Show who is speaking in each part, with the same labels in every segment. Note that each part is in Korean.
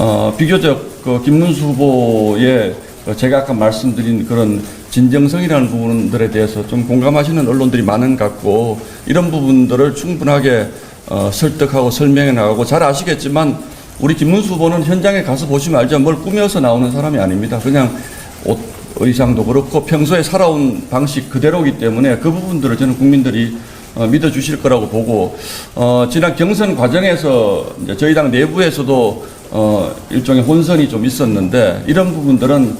Speaker 1: 어, 비교적 그 김문수 후보의 그 제가 아까 말씀드린 그런 진정성이라는 부분들에 대해서 좀 공감하시는 언론들이 많은 것 같고 이런 부분들을 충분하게 어, 설득하고 설명해 나가고 잘 아시겠지만 우리 김문수 후보는 현장에 가서 보시면 알지만 뭘 꾸며서 나오는 사람이 아닙니다. 그냥 옷 의상도 그렇고 평소에 살아온 방식 그대로이기 때문에 그 부분들을 저는 국민들이 어, 믿어주실 거라고 보고 어, 지난 경선 과정에서 이제 저희 당 내부에서도 어, 일종의 혼선이 좀 있었는데 이런 부분들은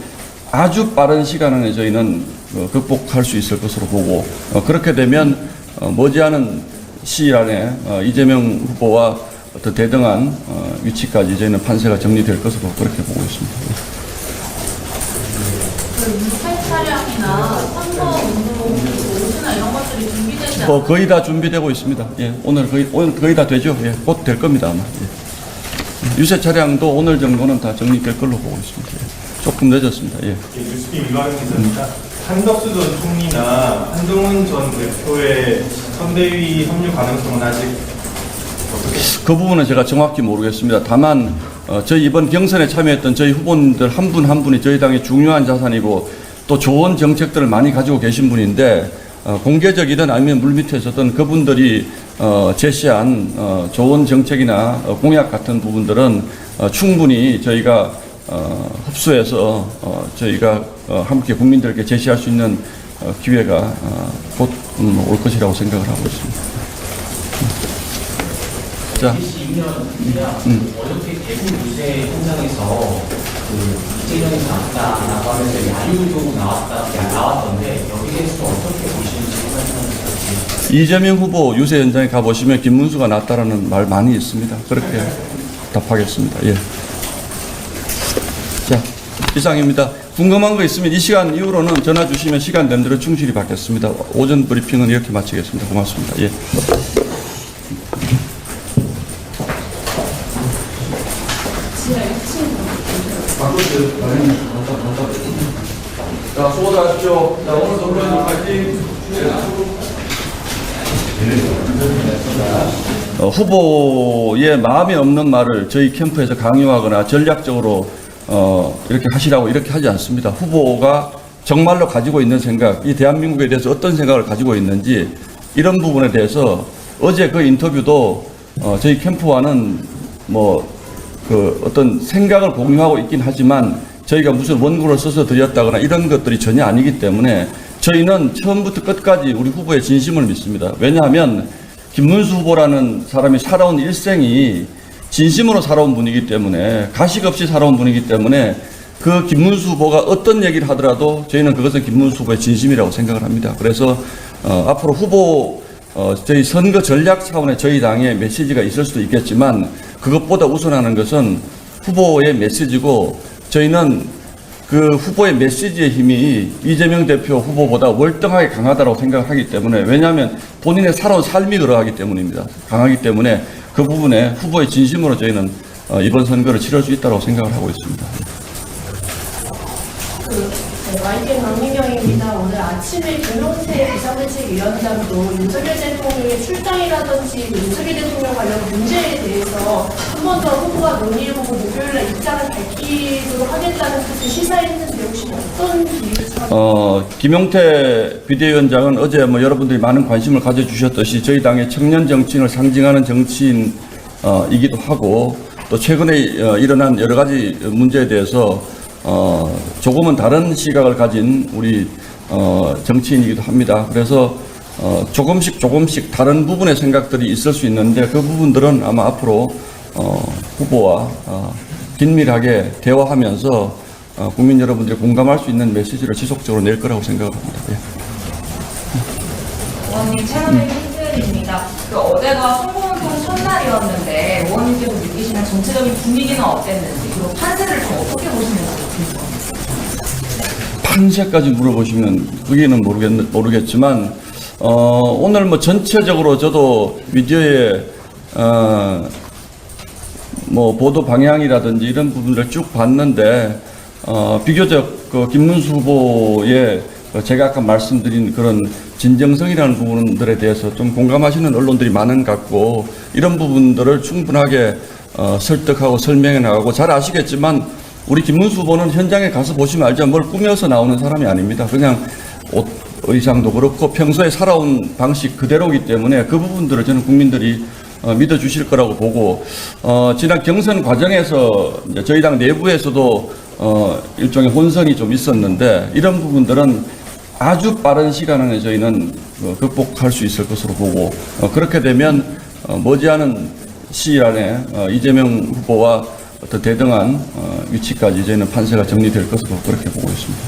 Speaker 1: 아주 빠른 시간 안에 저희는 어, 극복할 수 있을 것으로 보고 어, 그렇게 되면 어, 머지않은 시일 안에 어, 이재명 후보와 어떤 대등한 어, 위치까지 저희는 판세가 정리될 것으로 그렇게 보고 있습니다.
Speaker 2: 그 유세 차량이나 선거 운동 옷이나 이런 것들이 준비되지 않아요?
Speaker 1: 뭐 거의 다 준비되고 있습니다. 예, 오늘 거의 오늘 거의 다 되죠. 예, 곧 될 겁니다 아마. 예. 유세 차량도 오늘 정도는 다 정리될 걸로 보고 있습니다. 예. 조금 늦었습니다. 예.
Speaker 3: 예, 뉴스팀 이관영 기자입니다. 한덕수 전 총리나 한동훈 전 대표의 선대위 합류 가능성은 아직 어떻게
Speaker 1: 그 부분은 제가 정확히 모르겠습니다. 다만 어, 저희 이번 경선에 참여했던 저희 후보님들 한 분 한 분이 저희 당의 중요한 자산이고 또 좋은 정책들을 많이 가지고 계신 분인데 어, 공개적이든 아니면 물밑에서든 그분들이 어, 제시한 어, 좋은 정책이나 어, 공약 같은 부분들은 어, 충분히 저희가 어, 흡수해서 어, 저희가 어, 함께 국민들께 제시할 수 있는 어, 기회가 어, 곧 음, 올 것이라고 생각을 하고 있습니다. 자.
Speaker 4: 22년이면 어저께 대구 유세 현장에서 그 이재명이 나왔다라고 하면서 야유도 나왔다, 야, 나왔던데 여기에 대해서 어떻게
Speaker 1: 이재명 후보 유세 현장에 가보시면 김문수가 낫다라는 말 많이 있습니다. 그렇게 답하겠습니다. 예. 자, 이상입니다. 궁금한 거 있으면 이 시간 이후로는 전화 주시면 시간 된 대로 충실히 받겠습니다. 오전 브리핑은 이렇게 마치겠습니다. 고맙습니다. 예. 자, 수고하십시오. 자, 오늘 선거님 파이팅. 어, 후보의 마음에 없는 말을 저희 캠프에서 강요하거나 전략적으로 어, 이렇게 하시라고 이렇게 하지 않습니다. 후보가 정말로 가지고 있는 생각, 이 대한민국에 대해서 어떤 생각을 가지고 있는지 이런 부분에 대해서 어제 그 인터뷰도 어, 저희 캠프와는 뭐 그 어떤 생각을 공유하고 있긴 하지만 저희가 무슨 원고를 써서 드렸다거나 이런 것들이 전혀 아니기 때문에 저희는 처음부터 끝까지 우리 후보의 진심을 믿습니다. 왜냐하면 김문수 후보라는 사람이 살아온 일생이 진심으로 살아온 분이기 때문에 가식 없이 살아온 분이기 때문에 그 김문수 후보가 어떤 얘기를 하더라도 저희는 그것은 김문수 후보의 진심이라고 생각을 합니다. 그래서 어, 앞으로 후보 어, 저희 선거 전략 차원의 저희 당의 메시지가 있을 수도 있겠지만 그것보다 우선하는 것은 후보의 메시지고 저희는 그 후보의 메시지의 힘이 이재명 대표 후보보다 월등하게 강하다고 생각을 하기 때문에 왜냐하면 본인의 살아온 삶이 그러하기 때문입니다. 강하기 때문에 그 부분에 후보의 진심으로 저희는 어, 이번 선거를 치를 수 있다고 생각을 하고 있습니다.
Speaker 2: 아침에 김용태 비상대책위원장도 윤석열 대통령의 출장이라든지 그 윤석열 대통령 관련 문제에 대해서 한 번 더 후보가 논의해보고 목요일날 입장을 밝히도록 하겠다는 뜻을 시사했는데 혹시 어떤 기획
Speaker 1: 어, 김용태 비대위원장은 어제 뭐 여러분들이 많은 관심을 가져주셨듯이 저희 당의 청년 정치인을 상징하는 정치인이기도 하고 또 최근에 어, 일어난 여러 가지 문제에 대해서 어, 조금은 다른 시각을 가진 우리 어, 정치인이기도 합니다. 그래서 어, 조금씩 조금씩 다른 부분의 생각들이 있을 수 있는데 그 부분들은 아마 앞으로 어, 후보와 어, 긴밀하게 대화하면서 어, 국민 여러분들이 공감할 수 있는 메시지를 지속적으로 낼 거라고 생각을 합니다. 예.
Speaker 5: 의원님 채널의 팬들입니다. 그 어제가 선거운동 첫날이었는데 의원님 께서 느끼시는 전체적인 분위기는 어땠는지 그리고 판세를 좀 어떻게 보시는지 궁금합니다.
Speaker 1: 판세까지 물어보시면 그게는 모르겠, 모르겠지만 어, 오늘 뭐 전체적으로 저도 미디어에 어, 뭐 보도 방향이라든지 이런 부분을 쭉 봤는데 어, 비교적 그 김문수 후보의 그 제가 아까 말씀드린 그런 진정성이라는 부분들에 대해서 좀 공감하시는 언론들이 많은 것 같고 이런 부분들을 충분하게 어, 설득하고 설명해 나가고 잘 아시겠지만 우리 김문수 후보는 현장에 가서 보시면 알지만 뭘 꾸며서 나오는 사람이 아닙니다. 그냥 옷 의상도 그렇고 평소에 살아온 방식 그대로이기 때문에 그 부분들을 저는 국민들이 어, 믿어주실 거라고 보고 어, 지난 경선 과정에서 저희 당 내부에서도 어, 일종의 혼선이 좀 있었는데 이런 부분들은 아주 빠른 시간 안에 저희는 어, 극복할 수 있을 것으로 보고 어, 그렇게 되면 어, 머지않은 시일 안에 어, 이재명 후보와 어떤 대등한 어, 위치까지 저희는 판세가 정리될 것으로 그렇게 보고 있습니다.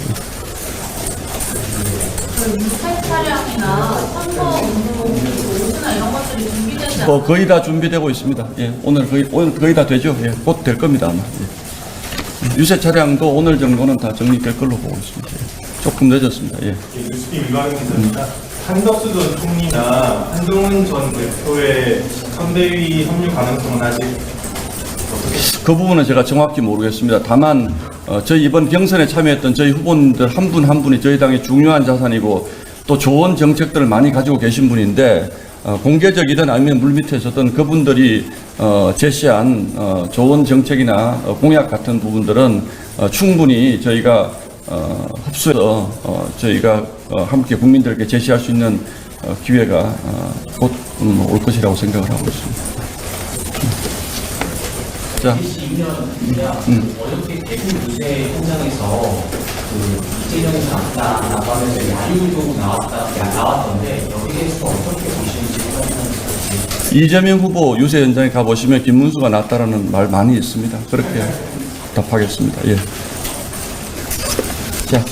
Speaker 2: 그 유세 차량이나 선거 운동 옷이나 이런 것들이 준비되지
Speaker 1: 뭐 거의 다 준비되고 있습니다. 예, 오늘 거의 오늘 거의 다 되죠. 예, 곧 될 겁니다 아마. 예. 유세 차량도 오늘 정도는 다 정리될 걸로 보고 있습니다. 예. 조금 늦었습니다. 예.
Speaker 3: 예, 뉴스팀 이광현 기자입니다. 한덕수 전 총리나 한동훈 전 대표의 선대위 합류 가능성은 아직
Speaker 1: 그 부분은 제가 정확히 모르겠습니다. 다만 어, 저희 이번 경선에 참여했던 저희 후보님들 한 분 한 분이 저희 당의 중요한 자산이고 또 좋은 정책들을 많이 가지고 계신 분인데 어, 공개적이든 아니면 물밑에서든 그분들이 어, 제시한 어, 좋은 정책이나 어, 공약 같은 부분들은 어, 충분히 저희가 어, 흡수해서 어, 저희가 어, 함께 국민들께 제시할 수 있는 어, 기회가 어, 곧 음, 올 것이라고 생각을 하고 있습니다. 자.
Speaker 4: 22년 어저께 대구 유세 현장에서 그 이재명이 나왔다라고 하면서 야유도 나왔다 야, 나왔던데 여기에 대해서 어떻게 보시는지 생각하는지
Speaker 1: 이재명 후보 유세 현장에 가보시면 김문수가 낫다라는 말 많이 있습니다. 그렇게 답하겠습니다. 예. 자,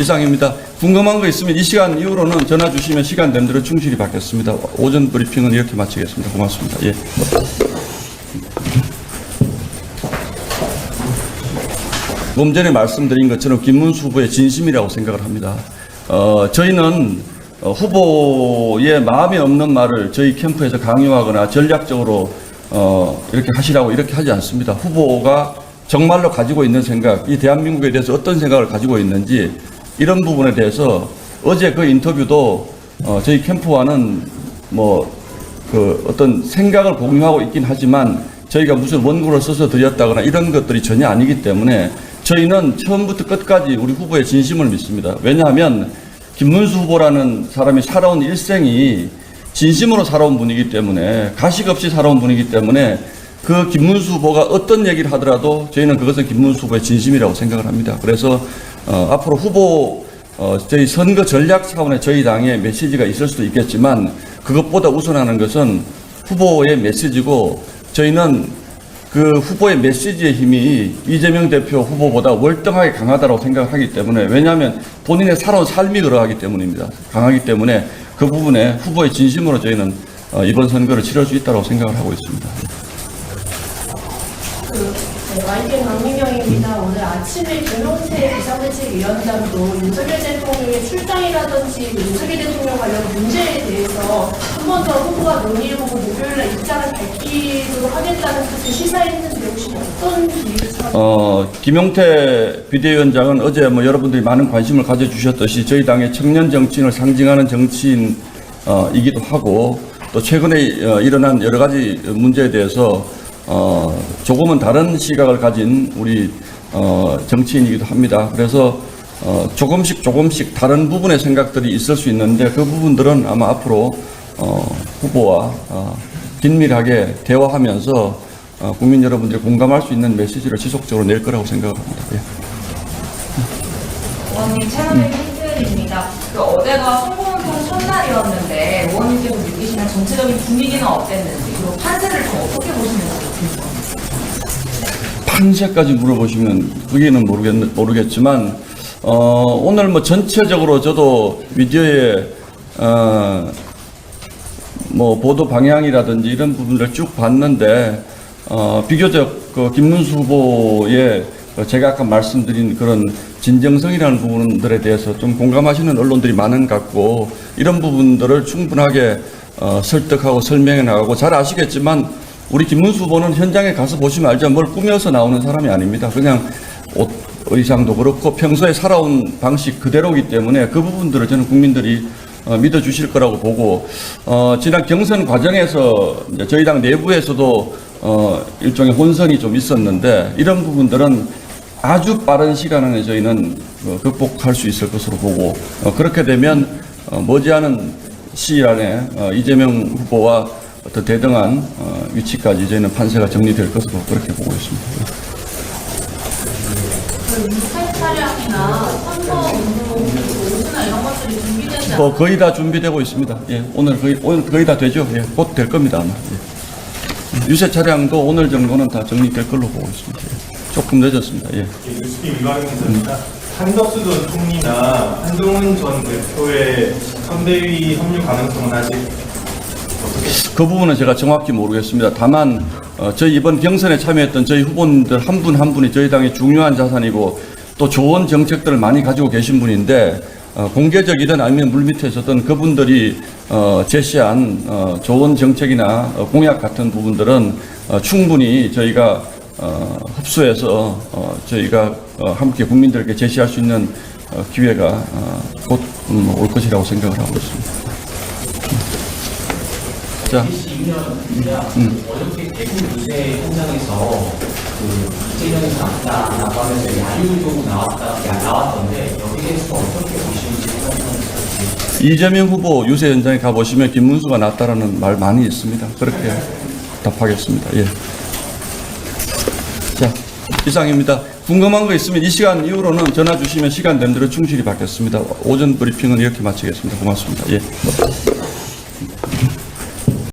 Speaker 1: 이상입니다. 궁금한 거 있으면 이 시간 이후로는 전화 주시면 시간 된 대로 충실히 받겠습니다. 오전 브리핑은 이렇게 마치겠습니다. 고맙습니다. 예. 좀 전에 말씀드린 것처럼 김문수 후보의 진심이라고 생각을 합니다. 어, 저희는 어, 후보의 마음이 없는 말을 저희 캠프에서 강요하거나 전략적으로 어, 이렇게 하시라고 이렇게 하지 않습니다. 후보가 정말로 가지고 있는 생각, 이 대한민국에 대해서 어떤 생각을 가지고 있는지 이런 부분에 대해서 어제 그 인터뷰도 어, 저희 캠프와는 뭐 그 어떤 생각을 공유하고 있긴 하지만 저희가 무슨 원고를 써서 드렸다거나 이런 것들이 전혀 아니기 때문에 저희는 처음부터 끝까지 우리 후보의 진심을 믿습니다. 왜냐하면 김문수 후보라는 사람이 살아온 일생이 진심으로 살아온 분이기 때문에 가식 없이 살아온 분이기 때문에 그 김문수 후보가 어떤 얘기를 하더라도 저희는 그것은 김문수 후보의 진심이라고 생각을 합니다. 그래서 어, 앞으로 후보 어, 저희 선거 전략 차원의 저희 당의 메시지가 있을 수도 있겠지만 그것보다 우선하는 것은 후보의 메시지고 저희는 그 후보의 메시지의 힘이 이재명 대표 후보보다 월등하게 강하다고 생각하기 때문에 왜냐하면 본인의 살아온 삶이 그러하기 때문입니다. 강하기 때문에 그 부분에 후보의 진심으로 저희는 어, 이번 선거를 치를 수 있다고 생각을 하고 있습니다.
Speaker 2: 그 네, YTN 강민경입니다. 오늘 아침에 김용태 비상대책위원장도 윤석열 대통령의 출장이라든지 그 윤석열 대통령 관련 문제에 대해서 한 번 더 후보가 논의해보고 목요일날 입장을 밝히도록 하겠다는 뜻을 시사했는데 혹시 어떤 기획을
Speaker 1: 어, 김용태 비대위원장은 어제 뭐 여러분들이 많은 관심을 가져주셨듯이 저희 당의 청년 정치인을 상징하는 정치인이기도 하고 또 최근에 어, 일어난 여러 가지 문제에 대해서 어, 조금은 다른 시각을 가진 우리 어, 정치인이기도 합니다. 그래서 어, 조금씩 조금씩 다른 부분의 생각들이 있을 수 있는데 그 부분들은 아마 앞으로 어, 후보와 어, 긴밀하게 대화하면서 어, 국민 여러분들이 공감할 수 있는 메시지를 지속적으로 낼 거라고 생각을 합니다. 예.
Speaker 5: 의원님 채널의 힌트입니다. 그 어제가 선거운동 첫날이었는데 의원님께서 전체적인 분위기는 어땠는지 그리고 판세를 좀 어떻게 보시는지.
Speaker 1: 판세까지 물어보시면 그게는 모르겠, 모르겠지만 어, 오늘 뭐 전체적으로 저도 미디어에 어, 뭐 보도 방향이라든지 이런 부분을 쭉 봤는데 어, 비교적 그 김문수 후보의 그 제가 아까 말씀드린 그런 진정성이라는 부분들에 대해서 좀 공감하시는 언론들이 많은 것 같고 이런 부분들을 충분하게 어, 설득하고 설명해 나가고 잘 아시겠지만 우리 김문수 후보는 현장에 가서 보시면 알지만 뭘 꾸며서 나오는 사람이 아닙니다. 그냥 옷 의상도 그렇고 평소에 살아온 방식 그대로이기 때문에 그 부분들을 저는 국민들이 어, 믿어주실 거라고 보고 어, 지난 경선 과정에서 저희 당 내부에서도 어, 일종의 혼선이 좀 있었는데 이런 부분들은 아주 빠른 시간 안에 저희는 어, 극복할 수 있을 것으로 보고 어, 그렇게 되면 어, 머지않은 시일 안에 어, 이재명 후보와 어떤 대등한 어, 위치까지 저희는 판세가 정리될 것으로 그렇게 보고 있습니다.
Speaker 2: 그 차량이나 선거 운동 옷이나 이런 것들이 준비되지
Speaker 1: 뭐 거의 다 준비되고 있습니다. 예, 오늘 거의 오늘 거의 다 되죠. 예, 곧 될 겁니다. 아마. 예. 유세 차량도 오늘 정도는 다 정리될 걸로 보고 있습니다. 예. 조금 늦었습니다. 예.
Speaker 3: 이광현 기자입니다. 한덕수 전 총리나 한동훈 전 대표의 선대위 합류 가능성은 아직
Speaker 1: 그 부분은 제가 정확히 모르겠습니다. 다만 어, 저희 이번 경선에 참여했던 저희 후보님들 한분한 분이 저희 당의 중요한 자산이고 또 좋은 정책들을 많이 가지고 계신 분인데 어, 공개적이든 아니면 물밑에 있었던 그분들이 어, 제시한 어, 좋은 정책이나 어, 공약 같은 부분들은 어, 충분히 저희가 어, 흡수해서 어, 저희가 어, 함께 국민들에게 제시할 수 있는 어, 기회가 어, 곧 음, 올 것이라고 생각을 하고 있습니다. 자.
Speaker 4: 어저께 대구 유세 현장에서 그 이재명이 나왔다라고 하면서 야유도 나왔다, 야, 나왔던데 여기에 대해서 어떻게 보시는지 생각하는지
Speaker 1: 이재명 후보 유세 현장에 가보시면 김문수가 낫다라는 말 많이 있습니다. 그렇게 답하겠습니다. 예. 자, 이상입니다. 궁금한 거 있으면 이 시간 이후로는 전화 주시면 시간 된 대로 충실히 받겠습니다. 오전 브리핑은 이렇게 마치겠습니다. 고맙습니다. 예.